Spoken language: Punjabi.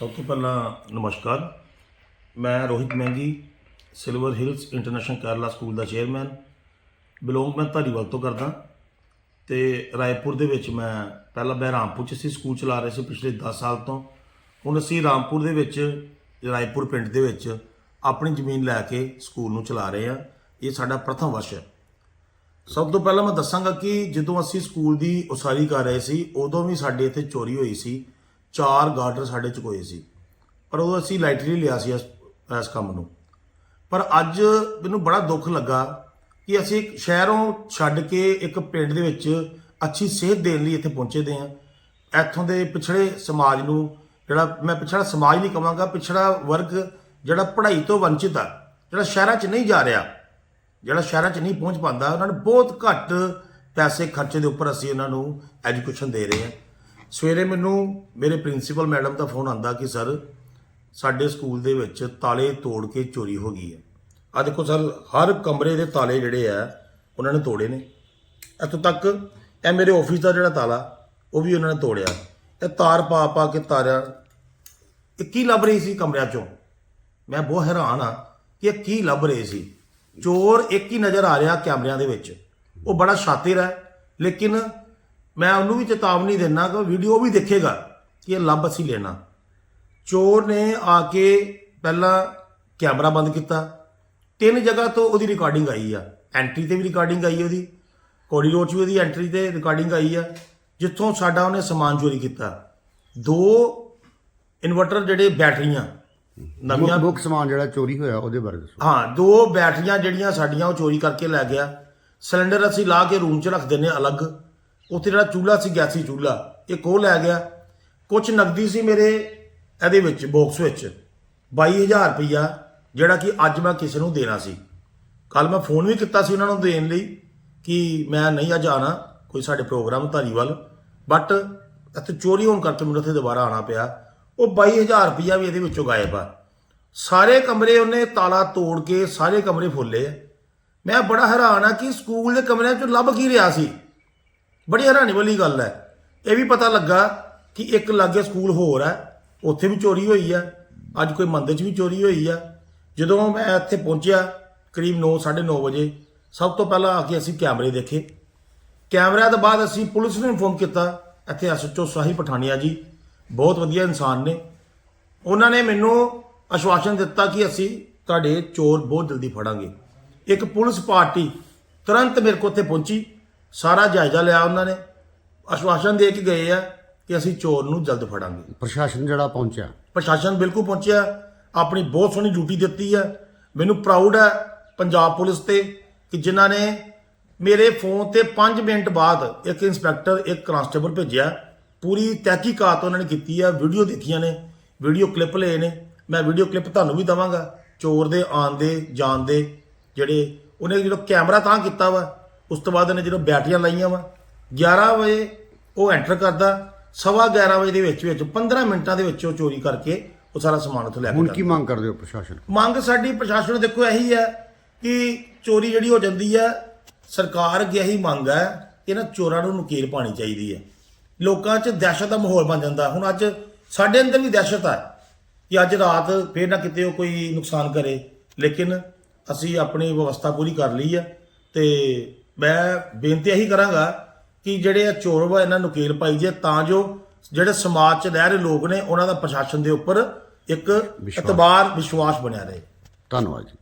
ਸਭ ਤੋਂ ਪਹਿਲਾਂ ਨਮਸਕਾਰ। ਮੈਂ ਰੋਹਿਤ ਮਹਿੰਗੀ Silver Hills International Kerala school ਦਾ ਚੇਅਰਮੈਨ ਬਿਲੋਂਗ ਮੈਂ ਧਾਰੀਵਾਲ ਤੋਂ ਕਰਦਾ। ਤੇ ਰਾਏਪੁਰ ਦੇ ਵਿੱਚ ਮੈਂ ਪਹਿਲਾਂ ਮੈਂ ਰਾਮਪੁਰ ਚ ਸੀ, ਸਕੂਲ ਚਲਾ ਰਹੇ ਸੀ ਪਿਛਲੇ 10 ਸਾਲ ਤੋਂ। ਹੁਣ ਅਸੀਂ ਰਾਮਪੁਰ ਦੇ ਵਿੱਚ, ਰਾਏਪੁਰ ਪਿੰਡ ਦੇ ਵਿੱਚ ਆਪਣੀ ਜ਼ਮੀਨ ਲੈ ਕੇ ਸਕੂਲ ਨੂੰ ਚਲਾ ਰਹੇ ਹਾਂ। ਇਹ ਸਾਡਾ ਪ੍ਰਥਮ ਵਰਸ਼ ਹੈ। ਸਭ ਤੋਂ ਪਹਿਲਾਂ ਮੈਂ ਦੱਸਾਂਗਾ ਕਿ ਜਦੋਂ ਅਸੀਂ ਸਕੂਲ ਦੀ ਉਸਾਰੀ ਕਰ ਰਹੇ ਸੀ, ਉਦੋਂ ਵੀ ਸਾਡੇ ਇੱਥੇ ਚੋਰੀ ਹੋਈ ਸੀ। ਚਾਰ ਗਾਰਡਰ ਸਾਡੇ ਚੁਕੋਏ ਸੀ। ਪਰ ਉਹ ਅਸੀਂ ਲਾਈਟਲੀ ਲਿਆ ਸੀ ਇਸ ਇਸ ਕੰਮ ਨੂੰ। ਪਰ ਅੱਜ ਮੈਨੂੰ ਬੜਾ ਦੁੱਖ ਲੱਗਾ ਕਿ ਅਸੀਂ ਇੱਕ ਸ਼ਹਿਰੋਂ ਛੱਡ ਕੇ ਇੱਕ ਪਿੰਡ ਦੇ ਵਿੱਚ ਅੱਛੀ ਸਿਹਤ ਦੇਣ ਲਈ ਇੱਥੇ ਪਹੁੰਚੇ ਦੇ ਹਾਂ। ਇੱਥੋਂ ਦੇ ਪਿਛੜੇ ਸਮਾਜ ਨੂੰ ਜਿਹੜਾ ਮੈਂ ਪਿਛੜਾ ਸਮਾਜ ਨਹੀਂ ਕਹਾਂਗਾ ਪਿਛੜਾ ਵਰਗ ਜਿਹੜਾ ਪੜ੍ਹਾਈ ਤੋਂ ਵੰਚਿਤ ਆ, ਜਿਹੜਾ ਸ਼ਹਿਰਾਂ 'ਚ ਨਹੀਂ ਜਾ ਰਿਹਾ, ਜਿਹੜਾ ਸ਼ਹਿਰਾਂ 'ਚ ਨਹੀਂ ਪਹੁੰਚ ਪਾਉਂਦਾ, ਉਹਨਾਂ ਨੂੰ ਬਹੁਤ ਘੱਟ ਪੈਸੇ ਖਰਚੇ ਦੇ ਉੱਪਰ ਅਸੀਂ ਉਹਨਾਂ ਨੂੰ ਐਜੂਕੇਸ਼ਨ ਦੇ ਰਹੇ ਹਾਂ। ਸਵੇਰੇ ਮੈਨੂੰ ਮੇਰੇ ਪ੍ਰਿੰਸੀਪਲ ਮੈਡਮ ਦਾ ਫੋਨ ਆਂਦਾ ਕਿ ਸਰ, ਸਾਡੇ ਸਕੂਲ ਦੇ ਵਿੱਚ ਤਾਲੇ ਤੋੜ ਕੇ ਚੋਰੀ ਹੋ ਗਈ ਹੈ। ਆ ਦੇਖੋ ਸਰ, ਹਰ ਕਮਰੇ ਦੇ ਤਾਲੇ ਜਿਹੜੇ ਆ, ਉਹਨਾਂ ਨੇ ਤੋੜੇ ਨੇ। ਇੱਥੋਂ ਤੱਕ ਇਹ ਮੇਰੇ ਆਫਿਸ ਦਾ ਜਿਹੜਾ ਤਾਲਾ, ਉਹ ਵੀ ਉਹਨਾਂ ਨੇ ਤੋੜਿਆ। ਇਹ ਤਾਰ ਪਾ ਪਾ ਕੇ ਤਾਰਿਆ, ਇਹ ਕੀ ਲੱਭ ਰਹੀ ਸੀ ਕਮਰਿਆਂ ਚੋਂ? ਮੈਂ ਬਹੁਤ ਹੈਰਾਨ ਆ ਕਿ ਇਹ ਕੀ ਲੱਭ ਰਹੇ ਸੀ। ਚੋਰ ਇੱਕ ਹੀ ਨਜ਼ਰ ਆ ਰਿਹਾ ਕੈਮਰਿਆਂ ਦੇ ਵਿੱਚ। ਉਹ ਬੜਾ ਸ਼ਾਤਿਰ ਹੈ, ਲੇਕਿਨ ਮੈਂ ਉਹਨੂੰ ਵੀ ਚੇਤਾਵਨੀ ਦੇਣਾ ਕਿ ਵੀਡੀਓ ਵੀ ਦੇਖੇਗਾ ਕਿ ਇਹ ਲੱਭ ਅਸੀਂ ਲੈਣਾ। ਚੋਰ ਨੇ ਆ ਕੇ ਪਹਿਲਾਂ ਕੈਮਰਾ ਬੰਦ ਕੀਤਾ। ਤਿੰਨ ਜਗ੍ਹਾ ਤੋਂ ਉਹਦੀ ਰਿਕਾਰਡਿੰਗ ਆਈ ਆ। ਐਂਟਰੀ ਤੇ ਵੀ ਰਿਕਾਰਡਿੰਗ ਆਈ ਉਹਦੀ। ਕੋਰੀਡੋਰ 'ਚ ਵੀ ਉਹਦੀ ਐਂਟਰੀ ਤੇ ਰਿਕਾਰਡਿੰਗ ਆਈ ਆ। ਜਿੱਥੋਂ ਸਾਡਾ ਉਹਨੇ ਸਮਾਨ ਚੋਰੀ ਕੀਤਾ। ਦੋ ਇਨਵਰਟਰ ਜਿਹੜੇ ਬੈਟਰੀਆਂ ਨਵੀਆਂ ਮੁੱਖ ਸਮਾਨ ਜਿਹੜਾ ਚੋਰੀ ਹੋਇਆ ਉਹਦੇ ਬਾਰੇ ਦੱਸੋ। ਹਾਂ ਦੋ ਬੈਟਰੀਆਂ ਜਿਹੜੀਆਂ ਸਾਡੀਆਂ ਉਹ ਚੋਰੀ ਕਰਕੇ ਲੈ ਗਿਆ। ਸਿਲੰਡਰ ਅਸੀਂ ਲਾ ਕੇ ਰੂਮ 'ਚ ਰੱਖ ਦਿੰਨੇ ਅਲੱਗ। ਉੱਥੇ ਜਿਹੜਾ ਚੂਲਾ ਸੀ, ਗੈਸੀ ਚੂਲਾ। ਇਹ ਉਹ ਲੈ ਗਿਆ? ਕੁਝ ਨਕਦੀ ਸੀ ਮੇਰੇ ਇਹਦੇ ਵਿੱਚ ਬਾਕਸ ਵਿੱਚ। 22000 ਰੁਪਈਆ, ਜਿਹੜਾ ਕਿ ਅੱਜ ਮੈਂ ਕਿਸੇ ਨੂੰ ਦੇਣਾ ਸੀ। ਕੱਲ ਮੈਂ ਫੋਨ ਵੀ ਕੀਤਾ ਸੀ ਉਹਨਾਂ ਨੂੰ ਦੇਣ ਲਈ ਕਿ ਮੈਂ ਨਹੀਂ ਅੱਜ ਆਣਾ ਕੋਈ ਸਾਡੇ ਪ੍ਰੋਗਰਾਮ ਧਾਰੀਵਾਲ। ਬਟ ਇੱਥੇ ਚੋਰੀ ਹੋਣ ਕਰਕੇ ਮੈਨੂੰ ਇੱਥੇ ਦੁਬਾਰਾ ਆਣਾ ਪਿਆ। ਉਹ 22000 ਰੁਪਈਆ ਵੀ ਇਹਦੇ ਵਿੱਚੋਂ ਗਾਇਬ ਆ। ਸਾਰੇ ਕਮਰੇ ਉਹਨੇ ਤਾਲਾ ਤੋੜ ਕੇ ਸਾਰੇ ਕਮਰੇ ਫੁੱਲੇ ਮੈਂ ਬੜਾ ਹੈਰਾਨ ਆ ਕਿ ਸਕੂਲ ਦੇ ਕਮਰਿਆਂ ਚੋਂ ਲੱਭ ਕੀ ਰਿਹਾ ਸੀ? ਬੜੀ ਹੈਰਾਨੀ ਵਾਲੀ ਗੱਲ ਹੈ। ਇਹ ਵੀ ਪਤਾ ਲੱਗਾ ਕਿ ਇੱਕ ਲਾਗੇ ਸਕੂਲ ਹੋਰ ਹੈ, ਉੱਥੇ ਵੀ ਚੋਰੀ ਹੋਈ ਹੈ ਅੱਜ ਕੋਈ ਮੰਦਿਰ 'ਚ ਵੀ ਚੋਰੀ ਹੋਈ ਹੈ ਜਦੋਂ ਮੈਂ ਇੱਥੇ ਪਹੁੰਚਿਆ ਕਰੀਬ 9 9:30 ਵਜੇ, ਸਭ ਤੋਂ ਪਹਿਲਾਂ ਆ ਕੇ ਅਸੀਂ ਕੈਮਰੇ ਦੇਖੇ। ਕੈਮਰਿਆਂ ਤੋਂ ਬਾਅਦ ਅਸੀਂ ਪੁਲਿਸ ਨੂੰ ਇਨਫੋਰਮ ਕੀਤਾ, ਇੱਥੇ ਐਸਐਚਓ ਸਾਹੀ ਪਠਾਨੀਆ ਜੀ, ਬਹੁਤ ਵਧੀਆ ਇਨਸਾਨ ਨੇ। ਉਹਨਾਂ ਨੇ ਮੈਨੂੰ ਆਸ਼ਵਾਸਨ ਦਿੱਤਾ ਕਿ ਅਸੀਂ ਤੁਹਾਡੇ ਚੋਰ ਬਹੁਤ ਜਲਦੀ ਫੜਾਂਗੇ। ਇੱਕ ਪੁਲਿਸ ਪਾਰਟੀ ਤੁਰੰਤ ਮੇਰੇ ਕੋਲ ਉੱਥੇ ਪਹੁੰਚੀ। ਸਾਰਾ ਜਾਇਜ਼ਾ ਲਿਆ ਉਹਨਾਂ ਨੇ। ਆਸ਼ਵਾਸਨ ਦੇ ਕੇ ਗਏ ਆ ਕਿ ਅਸੀਂ ਚੋਰ ਨੂੰ ਜਲਦ ਫੜਾਂਗੇ। ਪ੍ਰਸ਼ਾਸਨ ਜਿਹੜਾ ਪਹੁੰਚਿਆ। ਪ੍ਰਸ਼ਾਸਨ ਬਿਲਕੁਲ ਪਹੁੰਚਿਆ ਆਪਣੀ ਬਹੁਤ ਸੋਹਣੀ ਡਿਊਟੀ ਦਿੱਤੀ ਹੈ ਮੈਨੂੰ ਪ੍ਰਾਊਡ ਹੈ ਪੰਜਾਬ ਪੁਲਿਸ ਤੇ ਕਿ ਜਿਨ੍ਹਾਂ ਨੇ ਮੇਰੇ ਫੋਨ ਤੇ 5 ਮਿੰਟ ਬਾਅਦ ਇੱਕ ਇੰਸਪੈਕਟਰ ਇੱਕ ਕਨਸਟੇਬਲ ਭੇਜਿਆ। ਪੂਰੀ ਤਹਿਕੀਕਾਤ ਉਹਨਾਂ ਨੇ ਕੀਤੀ ਹੈ ਵੀਡੀਓ ਦੇਖੀਆਂ ਨੇ ਵੀਡੀਓ ਕਲਿੱਪ ਲਏ ਨੇ। ਮੈਂ ਵੀਡੀਓ ਕਲਿੱਪ ਤੁਹਾਨੂੰ ਵੀ ਦਵਾਂਗਾ। ਚੋਰ ਦੇ ਆਉਣ ਦੇ ਜਾਣ ਦੇ ਜਿਹੜੇ ਉਹਨੇ ਜਦੋਂ ਕੈਮਰਾ ਤਾਂ ਕੀਤਾ ਵਾ ਉਸ ਤੋਂ ਬਾਅਦ ਉਹਨੇ ਜਦੋਂ ਬੈਟਰੀਆਂ ਲਾਈਆਂ ਵਾ 11 ਵਜੇ ਉਹ ਐਂਟਰ ਕਰਦਾ ਸਵਾ 11 ਵਜੇ ਦੇ ਵਿੱਚ ਵਿੱਚ 15 ਮਿੰਟਾਂ ਦੇ ਵਿੱਚ ਉਹ ਚੋਰੀ ਕਰਕੇ ਉਹ ਸਾਰਾ ਸਮਾਨ ਉੱਥੋਂ ਲੈ ਕੇ ਹੁਣ ਕੀ ਮੰਗ ਕਰਦੇ ਹੋ ਪ੍ਰਸ਼ਾਸਨ? ਮੰਗ ਸਾਡੀ ਪ੍ਰਸ਼ਾਸਨ ਦੇਖੋ ਇਹੀ ਹੈ ਕਿ ਚੋਰੀ ਜਿਹੜੀ ਹੋ ਜਾਂਦੀ ਹੈ ਸਰਕਾਰ ਅੱਗੇ ਇਹੀ ਮੰਗ ਹੈ ਕਿ ਇਹਨਾਂ ਚੋਰਾਂ ਨੂੰ ਨਕੀਲ ਪਾਣੀ ਚਾਹੀਦੀ ਹੈ। ਲੋਕਾਂ 'ਚ ਦਹਿਸ਼ਤ ਦਾ ਮਾਹੌਲ ਬਣ ਜਾਂਦਾ। ਹੁਣ ਅੱਜ ਸਾਡੇ ਅੰਦਰ ਵੀ ਦਹਿਸ਼ਤ ਹੈ ਕਿ ਅੱਜ ਰਾਤ ਫੇਰ ਨਾ ਕਿਤੇ ਉਹ ਕੋਈ ਨੁਕਸਾਨ ਕਰੇ। ਲੇਕਿਨ ਅਸੀਂ ਆਪਣੀ ਵਿਵਸਥਾ ਪੂਰੀ ਕਰ ਲਈ ਹੈ ਤੇ ਮੈਂ ਬੇਨਤੀ ਇਹੀ ਕਰਾਂਗਾ ਕਿ ਜਿਹੜੇ ਇਹ ਚੋਰ ਵਾ ਇਹਨਾਂ ਨੂੰ ਨਕੀਲ ਪਾਈ ਜੇ ਤਾਂ ਜੋ ਜਿਹੜੇ ਸਮਾਜ 'ਚ ਰਹਿ ਰਹੇ ਲੋਕ ਨੇ ਉਹਨਾਂ ਦਾ ਪ੍ਰਸ਼ਾਸਨ ਦੇ ਉੱਪਰ ਇੱਕ। ਇਤਬਾਰ ਵਿਸ਼ਵਾਸ ਬਣਿਆ ਰਹੇ ਧੰਨਵਾਦ ਜੀ